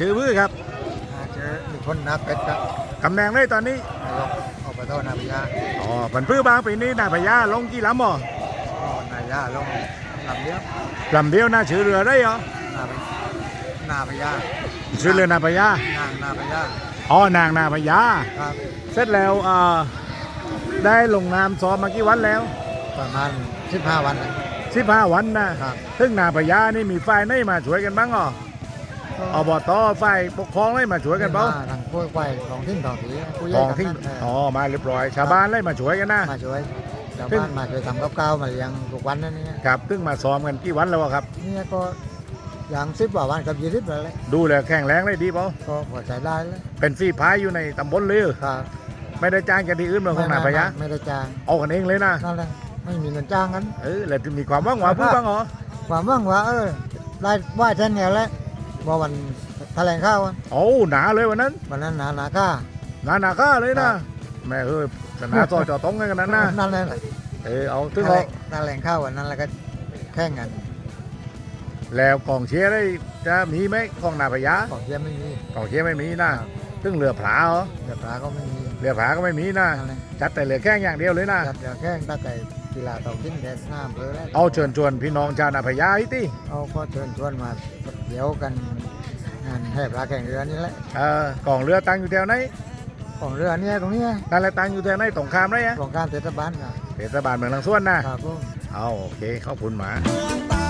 ชื่อพื้อครับหาเจอมีคนนักเป็ดครับตำแหน่งได้ตอนนี้นายกอบตนาพยาอ๋อผันพื้อบางปีนี้นาพญาลงกี่ลำบ่ก็นายาลงลำเดียวลำเดียวน่าชื่อเรือได้เหรอนาพนาพยาชื่อเรือนาพญานางนาพยาอ๋อนางนาพญาครับ เสร็จแล้วเอ่อได้ลงนามซ้อมมากี่วันแล้วประมาณ15วันนะ15วันนะครับ ซึ่งนาพญานี่มีฝ่ายไหนมาช่วยกันบ้างอ๋อ อบตฝ่ายปกครองได้มาช่วยกันเปล่าทางกล้วยไฟของทิ้งทองสีผู้ใหญ่ของที่กำนันอ๋อมาเรียบร้อย ชาวบ้านได้มาช่วยกันนะมาช่วยชาวซึ่งบ้านมาช่วยทำกับข้าวมาเลี้ยงทุกวันนั่นนี่ครับซึ่งมาซ้อมกันกี่วันแล้วอะครับเนี่ยก็อย่างสิบกว่าวันกับยี่สิบแล้วแหละดูแลแข่งแรงได้ดีเปล่าก็พอใจได้แล้วเป็นฝีพายอยู่ในตำบลเลยครับไม่ได้จ้างกันที่อื่นเมืองของนาพญาไม่ได้จ้างเอากันเองเลยนะนั่นแหละไม่มีเงินจ้างกันเออแล้วมีความว่างหวาพูดบ้างเหรอความว่างว่าเออได้ว่าเช่นไงแล้ว เมื่อวันแถลงข่าวอะโอ้หนาเลยวันนั้นวันนั้นหนาหนาค่าหนาหนาก้าเลยครันะบแม่เอ้ยสนาซอยจอตรงกันนั้นนะนั่นแหละเออเอาถึงแถลเอางแถลงข่าววันนั้นแล้วก็แข่งกันแล้วกองเชียร์ได้จะมีไหมของนาพญาของเชียร์ไม่มีกองเชียร์ไม่มีนะครับซึ่งเรือผาเหรอเดือดร้าก็ไม่มีเรือผาก็ไม่มีนะนั่นแหละจัดแต่เรือแข้งอย่างเดียวเลยนะจัดเดี๋ยวแข่งตั้งแต่กีฬาต่อขึ้นแดนหน้าอำเภอแล้วเอาเชิญชวนพี่น้องชาวนาพญาอีกทีเอาก็เชิญชวนมาเดี๋ยวกันงานแห่ปลาแข่งเรือนี่แหละเออกองเรือตั้งอยู่แถวไหนของเรือเนี่ยตรงเนี้ยนั่นแหละตั้งอยู่แถวไหนตรงข้ามไรอะของการเทศบาลนะเทศบาลเมืองลังส่วนนะครับผมเอาโอเคขอบคุณหมาเมืองต